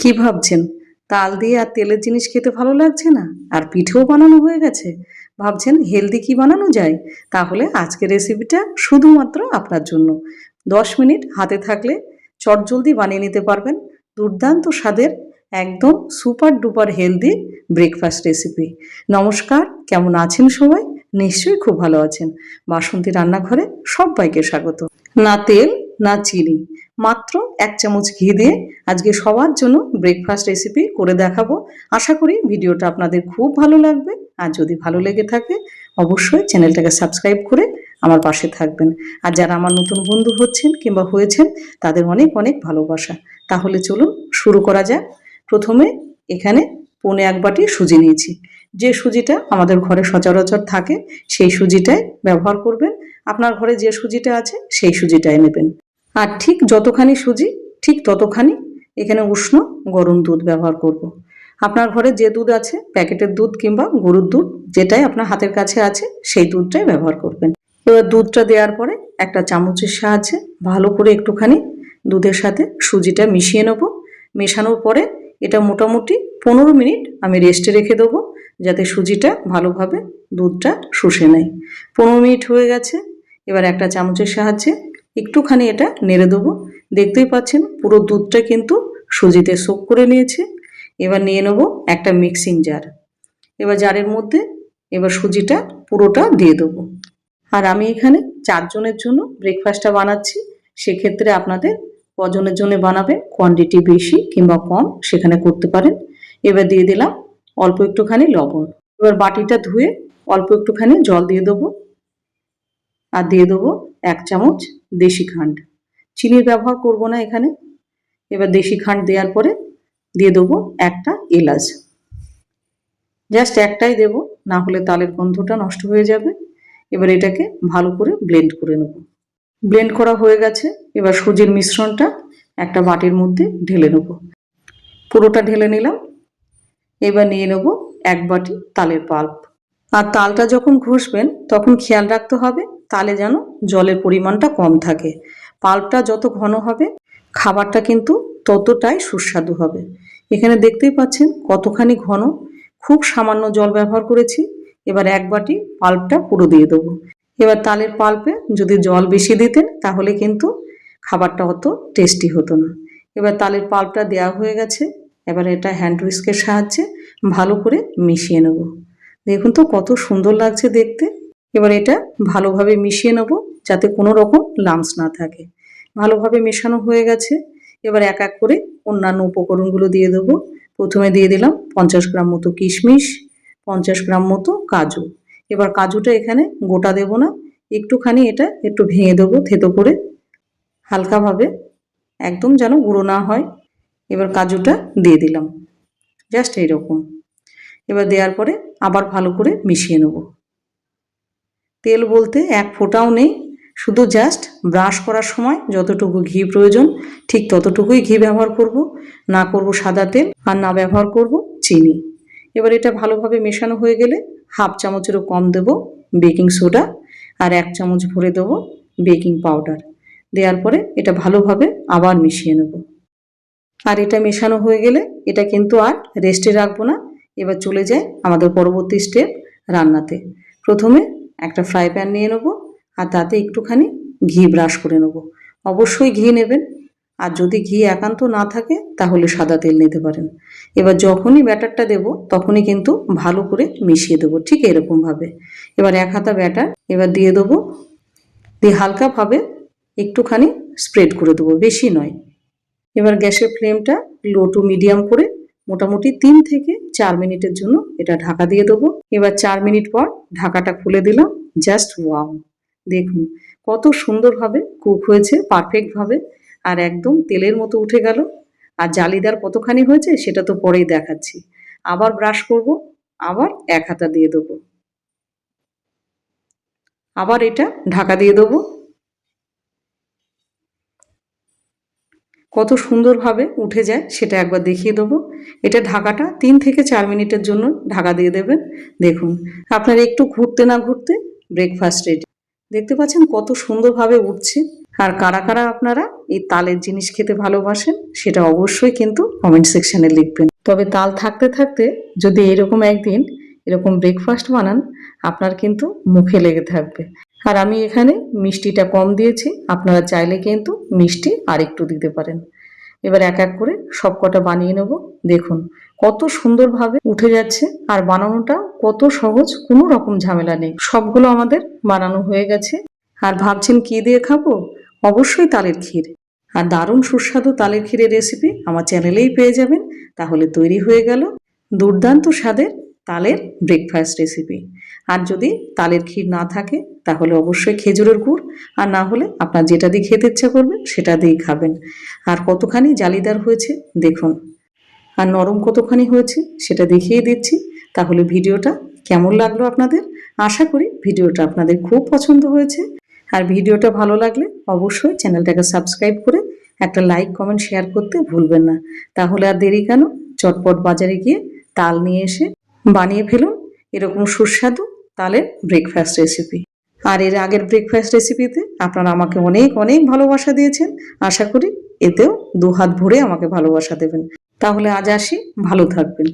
কি ভাবছেন? তাল দিয়ে আর তেলের জিনিস খেতে ভালো লাগছে না? আর পিঠেও বানানো হয়ে গেছে। ভাবছেন হেলদি কি বানানো যায়? তাহলে আজকের রেসিপিটা শুধুমাত্র আপনার জন্য। দশ মিনিট হাতে থাকলে চটজলদি বানিয়ে নিতে পারবেন। দুর্দান্ত স্বাদের, একদম super duper healthy breakfast recipe নমস্কার, কেমন আছেন সবাই? নিশ্চয়ই খুব ভালো আছেন। বাসন্তী রান্নাঘরে সবাইকে স্বাগত। না তেল না চিনি। মাত্র এক চামচ ঘি দিয়ে আজকে সবার জন্য ব্রেকফাস্ট রেসিপি করে দেখাবো। আশা করি ভিডিওটা আপনাদের খুব ভালো লাগবে। আর যদি ভালো লেগে থাকে, অবশ্যই চ্যানেলটাকে সাবস্ক্রাইব করে আমার পাশে থাকবেন। আর যারা আমার নতুন বন্ধু হচ্ছেন কিংবা হয়েছেন, তাদের অনেক অনেক ভালোবাসা। তাহলে চলুন শুরু করা যাক। প্রথমে এখানে পৌনে এক বাটি সুজি নিয়েছি। যে সুজিটা আমাদের ঘরে সচরাচর থাকে, সেই সুজিটাই ব্যবহার করবেন। আপনার ঘরে যে সুজিটা আছে, সেই সুজিটাই নেবেন। আর ঠিক যতখানি সুজি, ঠিক ততখানি এখানে উষ্ণ গরম দুধ ব্যবহার করব। আপনার ঘরে যে দুধ আছে, প্যাকেটের দুধ কিংবা গরুর দুধ, যেটাই আপনার হাতের কাছে আছে, সেই দুধটাই ব্যবহার করবেন। এবার দুধটা দেওয়ার পরে একটা চামচের সাহায্যে ভালো করে একটুখানি দুধের সাথে সুজিটা মিশিয়ে নেব। মেশানোর পরে এটা মোটামুটি পনেরো মিনিট আমি রেস্টে রেখে দেবো, যাতে সুজিটা ভালোভাবে দুধটা শুষে নেয়। পনেরো মিনিট হয়ে গেছে, এবার একটা চামচের সাহায্যে একটুখানি এটা নেড়ে দেবো। দেখতেই পাচ্ছেন, পুরো দুধটা কিন্তু সুজিতে সোক করে নিয়েছে। এবার নিয়ে নেব একটা মিক্সিং জার এবার জারের মধ্যে এবার সুজিটা পুরোটা দিয়ে দেবো। আর আমি এখানে চারজনের জন্য ব্রেকফাস্টটা বানাচ্ছি। সেক্ষেত্রে আপনাদের কজনের জন্য বানাবেন কোয়ান্টিটি বেশি কিংবা কম, সেখানে করতে পারেন। এবার দিয়ে দিলাম অল্প একটুখানি লবণ। এবার বাটিটা ধুয়ে অল্প একটুখানি জল দিয়ে দেবো। আর দিয়ে দেবো এক চামচ দেশি খান্ড চিনির ব্যবহার করব না এখানে। এবার দেশি খান্ড দেওয়ার পরে দিয়ে দেবো একটা এলাচ। জাস্ট একটাই দেব, না হলে তালের গন্ধটা নষ্ট হয়ে যাবে। এবার এটাকে ভালো করে ব্লেন্ড করে নেব। ব্লেন্ড করা হয়ে গেছে। এবার সুজির মিশ্রণটা একটা বাটির মধ্যে ঢেলে নেব। পুরোটা ঢেলে নিলাম। এবার নিয়ে নেব এক বাটি তালের পাল্প। আর তালটা যখন ঘষবেন, তখন খেয়াল রাখতে হবে তালে যেন জলের পরিমাণটা কম থাকে। পাল্পটা যত ঘন হবে, খাবারটা কিন্তু ততটাই সুস্বাদু হবে। এখানে দেখতেই পাচ্ছেন কতখানি ঘন। খুব সামান্য জল ব্যবহার করেছি। এবার এক বাটি পাল্পটা পুরো দিয়ে দেবো। এবার তালের পাল্পে যদি জল বেশি দিতেন, তাহলে কিন্তু খাবারটা অত টেস্টি হতো না। এবার তালের পাল্পটা দেওয়া হয়ে গেছে। এবার এটা হ্যান্ড উইস্কের সাহায্যে ভালো করে মিশিয়ে নেব। দেখুন তো কত সুন্দর লাগছে দেখতে। এবার এটা ভালোভাবে মিশিয়ে নেব যাতে কোনো রকম লামস না থাকে। ভালোভাবে মেশানো হয়ে গেছে। এবার এক এক করে অন্যান্য উপকরণগুলো দিয়ে দেবো। প্রথমে দিয়ে দিলাম পঞ্চাশ গ্রাম মতো কিশমিশ, পঞ্চাশ গ্রাম মতো কাজু। এবার কাজুটা এখানে গোটা দেব না, একটুখানি এটা একটু ভেঙে দেবো থেতো করে। হালকাভাবে একদম যেন গুঁড়ো না হয়। এবার কাজুটা দিয়ে দিলাম। জাস্ট এইরকম। এবার দেওয়ার পরে আবার ভালো করে মিশিয়ে নেব। তেল বলতে এক ফোঁটাও নেই। শুধু জাস্ট ব্রাশ করার সময় যতটুকু ঘি প্রয়োজন, ঠিক ততটুকুই ঘি ব্যবহার করব। না করব সাদা তেল আর না ব্যবহার করব চিনি। এবার এটা ভালোভাবে মেশানো হয়ে গেলে হাফ চামচেরও কম দেব বেকিং সোডা আর এক চামচ ভরে দেবো বেকিং পাউডার দেওয়ার পরে এটা ভালোভাবে আবার মিশিয়ে নেব। আর এটা মেশানো হয়ে গেলে এটা কিন্তু আর রেস্টে রাখব না। এবার চলে যায় আমাদের পরবর্তী স্টেপ রান্নাতে। প্রথমে একটা ফ্রাই প্যান নিয়ে নেব, আর তাতে একটুখানি ঘি ব্রাশ করে নেব। অবশ্যই ঘি নেবেন। আর যদি ঘি একান্ত না থাকে, তাহলে সাদা তেল নিতে পারেন। এবার যখনই ব্যাটারটা দেব, তখনই কিন্তু ভালো করে মিশিয়ে দেবো, ঠিক এরকমভাবে। এবার এক হাতা ব্যাটার এবার দিয়ে দেবো। দিয়ে হালকাভাবে একটুখানি স্প্রেড করে দেবো, বেশি নয়। এবার গ্যাসের ফ্লেমটা লো টু মিডিয়াম করে মোটামুটি তিন থেকে চার মিনিটের জন্য এটা ঢাকা দিয়ে দেবো। এবার চার মিনিট পর ঢাকাটা খুলে দিলাম। Just wow. দেখুন কত সুন্দরভাবে কুক হয়েছে, পারফেক্টভাবে, আর একদম তেলের মতো উঠে গেল। আর জালিদার কতখানি হয়েছে সেটা তো পরেই দেখাচ্ছি। আবার ব্রাশ করব, আবার এক হাতা দিয়ে দেবো। আবার এটা ঢাকা দিয়ে দেবো। কত সুন্দরভাবে উঠে যায় সেটা একবার দেখিয়ে দেবো। এটা ঢাকাটা তিন থেকে চার মিনিটের জন্য ঢাকা দিয়ে দেবেন। দেখুন, আপনার একটু ঘুরতে না ঘুরতে ব্রেকফাস্ট রেডি দেখতে পাচ্ছেন কত সুন্দরভাবে উঠছে। আর কারা কারা আপনারা এই তালের জিনিস খেতে ভালোবাসেন সেটা অবশ্যই কিন্তু কমেন্ট সেকশনে লিখবেন। তবে তাল থাকতে থাকতে যদি এরকম একদিন এরকম ব্রেকফাস্ট বানান, আপনার কিন্তু মুখে লেগে থাকবে। আর আমি এখানে মিষ্টিটা কম দিয়েছি। আপনারা চাইলে কিন্তু মিষ্টি আর একটু দিতে পারেন। এবার এক এক করে সব কটা বানিয়ে নেব। দেখুন কত সুন্দরভাবে উঠে যাচ্ছে আর বানানোটা কত সহজ, কোনো রকম ঝামেলা নেই। সবগুলো আমাদের বানানো হয়ে গেছে। আর ভাবছেন কি দিয়ে খাব? অবশ্যই তালের ক্ষীর। আর দারুণ সুস্বাদু তালের ক্ষীরের রেসিপি আমার চ্যানেলেই পেয়ে যাবেন। তাহলে তৈরি হয়ে গেল দুর্দান্ত স্বাদের তালের ব্রেকফাস্ট রেসিপি আর যদি তালের ক্ষীর না থাকে, তাহলে অবশ্যই খেজুরের গুড়। আর না হলে আপনার যেটা দিয়ে খেতে ইচ্ছা করবেন সেটা দিয়েই খাবেন। আর কতখানি জালিদার হয়েছে, দেখুন। আর নরম কতখানি হয়েছে, সেটা দেখিয়ে দিচ্ছি। তাহলে ভিডিওটা কেমন লাগল আপনাদের? আশা করি ভিডিওটা আপনাদের খুব পছন্দ হয়েছে। আর ভিডিওটা ভালো লাগলে অবশ্যই চ্যানেলটাকে সাবস্ক্রাইব করে একটা লাইক, কমেন্ট, শেয়ার করতে ভুলবেন না। তাহলে আর দেরি কেন? চটপট বাজারে গিয়ে তাল নিয়ে এসে বানিয়ে ফেলুন, এরকম সুস্বাদু তালের ব্রেকফাস্ট রেসিপি আর এর আগের ব্রেকফাস্ট রেসিপিতে আপনারা আমাকে অনেক অনেক ভালোবাসা দিয়েছেন। আশা করি এতেও দু হাত ভরে আমাকে ভালোবাসা দেবেন। তাহলে আজ আসি, ভালো থাকবেন।